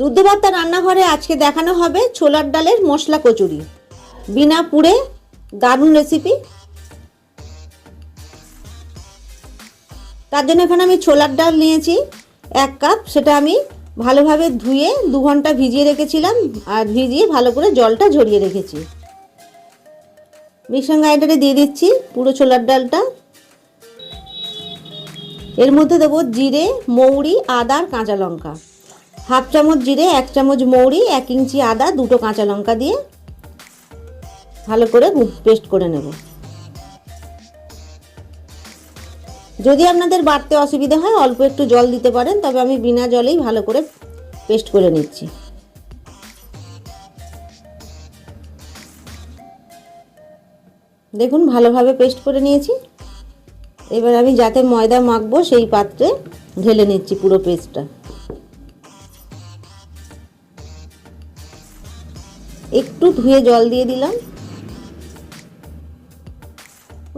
রুদ্রবার্তা রান্নাঘরে আজকে দেখানো হবে ছোলার ডালের মশলা কচুরি। বিনা পুড়ে দারুণ রেসিপি তার জন্য এখানে আমি ছোলার ডাল নিয়েছি, এক কাপ। সেটা আমি ভালোভাবে ধুয়ে দু ঘণ্টা ভিজিয়ে রেখেছিলাম আর ভিজিয়ে ভালো করে জলটা ঝরিয়ে রেখেছি। মিক্সার গ্রাইন্ডারে দিয়ে দিচ্ছি পুরো ছোলার ডালটা। এর মধ্যে দেবো জিরে, মৌরি, আদা আর কাঁচা লঙ্কা। হাফ চামচ জিরে, এক চামচ মৌরি, এক ইঞ্চি আদা, দুটো কাঁচা লঙ্কা দিয়ে ভালো করে পেস্ট করে নেব। যদি আপনাদের বাড়তে অসুবিধা হয়, অল্প একটু জল দিতে পারেন, তবে আমি বিনা জলেই ভালো করে পেস্ট করে নিচ্ছি। দেখুন, ভালোভাবে পেস্ট করে নিয়েছি। এবার আমি যাতে ময়দা মাখবো, সেই পাত্রে ঢেলে নিচ্ছি পুরো পেস্টটা। একটু ধুয়ে জল দিয়ে দিলাম।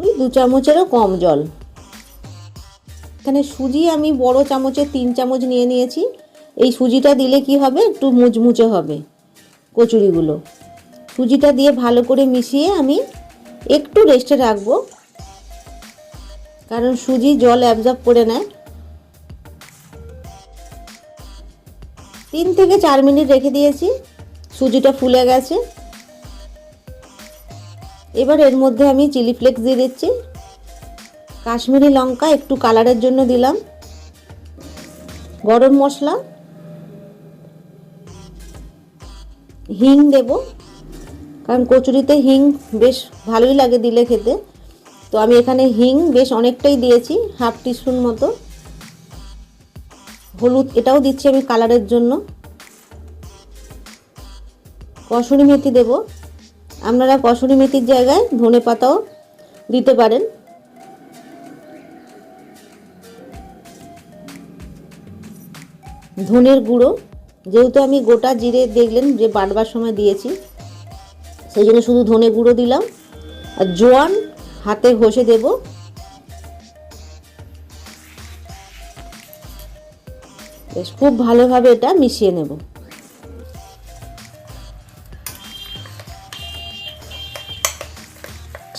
ওই দু চামচেরও কম জল। এখানে সুজি আমি বড় চামচে তিন চামচ নিয়ে নিয়েছি। এই সুজিটা দিলে কি হবে? একটু মুচমুচে হবে কচুরিগুলো। সুজিটা দিয়ে ভালো করে মিশিয়ে আমি একটু রেস্টে রাখব। কারণ সুজি জল অ্যাবজর্ব করে নেয়। তিন থেকে চার মিনিট রেখে দিয়েছি। সুজিটা ফুলে গেছে। এবার এর মধ্যে আমি চিলি ফ্লেক্স দিয়ে দিচ্ছি। কাশ্মীরি লঙ্কা একটু কালারের জন্য দিলাম। গরম মশলা। হিং দেব। কারণ কচুরিতে হিং বেশ ভালোই লাগে দিলে খেতে। তো আমি এখানে হিং বেশ অনেকটাই দিয়েছি, হাফ টিস্পুন মতো। হলুদ এটাও দিচ্ছি আমি কালারের জন্য। কসুরি মেথি দেব। আপনারা কসুরি মেথির জায়গায় ধনে পাতাও দিতে পারেন। ধনের গুঁড়ো, যেহেতু আমি গোটা জিরে দেখলেন যে বাটবার সময় দিয়েছি, সেই জন্য শুধু ধনে গুঁড়ো দিলাম। আর জোয়ান হাতে ঘষে দেব। বেশ, খুব ভালোভাবে এটা মিশিয়ে নেব।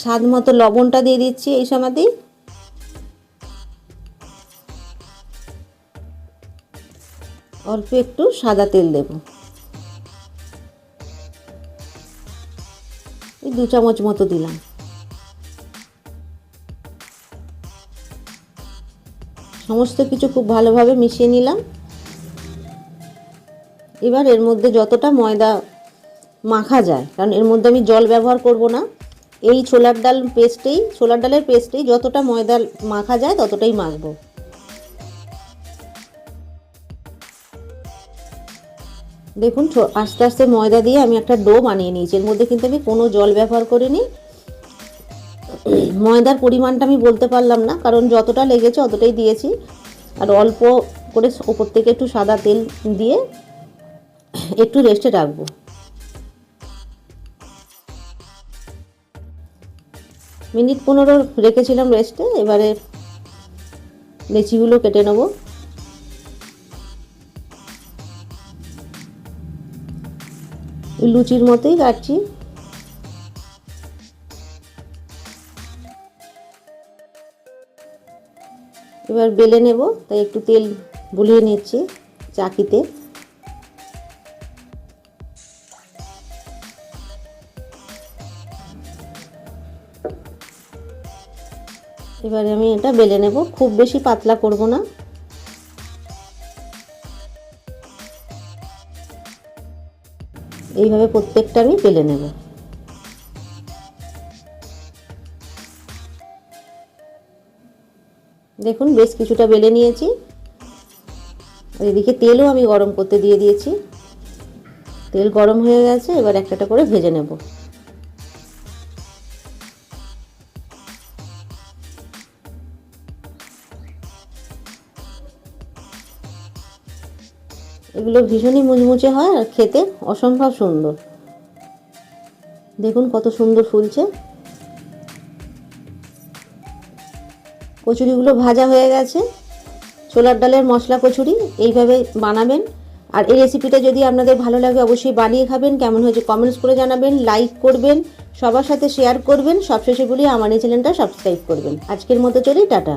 স্বাদ মতো লবণটা দিয়ে দিচ্ছি এই সময়তেই। অল্প একটু সাদা তেল দেব। এই দু চামচ মতো দিলাম। সমস্ত কিছু খুব ভালোভাবে মিশিয়ে নিলাম। এবার এর মধ্যে যতটা ময়দা মাখা যায়, কারণ এর মধ্যে আমি জল ব্যবহার করব না। এই ছোলার ডাল পেস্টেই, ছোলার ডালের পেস্টেই যতটা ময়দা মাখা যায় ততটাই মাখবো। দেখুন আস্তে আস্তে ময়দা দিয়ে আমি একটা ডো বানিয়ে নিয়েছি। এর মধ্যে কিন্তু আমি কোনো জল ব্যবহার করিনি। ময়দার পরিমাণটা আমি বলতে পারলাম না, কারণ যতটা লেগেছে অতটাই দিয়েছি। আর অল্প করে ওপর থেকে একটু সাদা তেল দিয়ে একটু রেস্টে রাখব। মিনিট পনেরো রেখেছিলাম রেস্টে এবারে লেচিগুলো কেটে নেব। লুচির মতোই কাটছি। এবার বেলে নেব, তাই একটু তেল বুলিয়ে নিচ্ছি চাকিতে। এবারে আমি এটা বেলে নেব। খুব বেশি পাতলা করব না। এইভাবে প্রত্যেকটা আমি বেলে নেব। দেখুন, বেশ কিছুটা বেলে নিয়েছি। এদিকে তেলও আমি গরম করতে দিয়ে দিয়েছি। তেল গরম হয়ে গেছে, এবার একটা করে ভেজে নেব। এগুলো ভীষণই মুচমুচে হয় আর খেতে অসম্ভব সুন্দর। দেখুন কত সুন্দর ফুলছে। কচুরিগুলো ভাজা হয়ে গেছে। ছোলার ডালের মশলা কচুরি এইভাবে বানাবেন। আর এই রেসিপিটা যদি আপনাদের ভালো লাগে অবশ্যই বানিয়ে খাবেন। কেমন হয়েছে কমেন্টস করে জানাবেন লাইক করবেন, সবার সাথে শেয়ার করবেন। সবশেষে বলি, আমার এই চ্যানেলটা সাবস্ক্রাইব করবেন। আজকের মতো চলি, টাটা।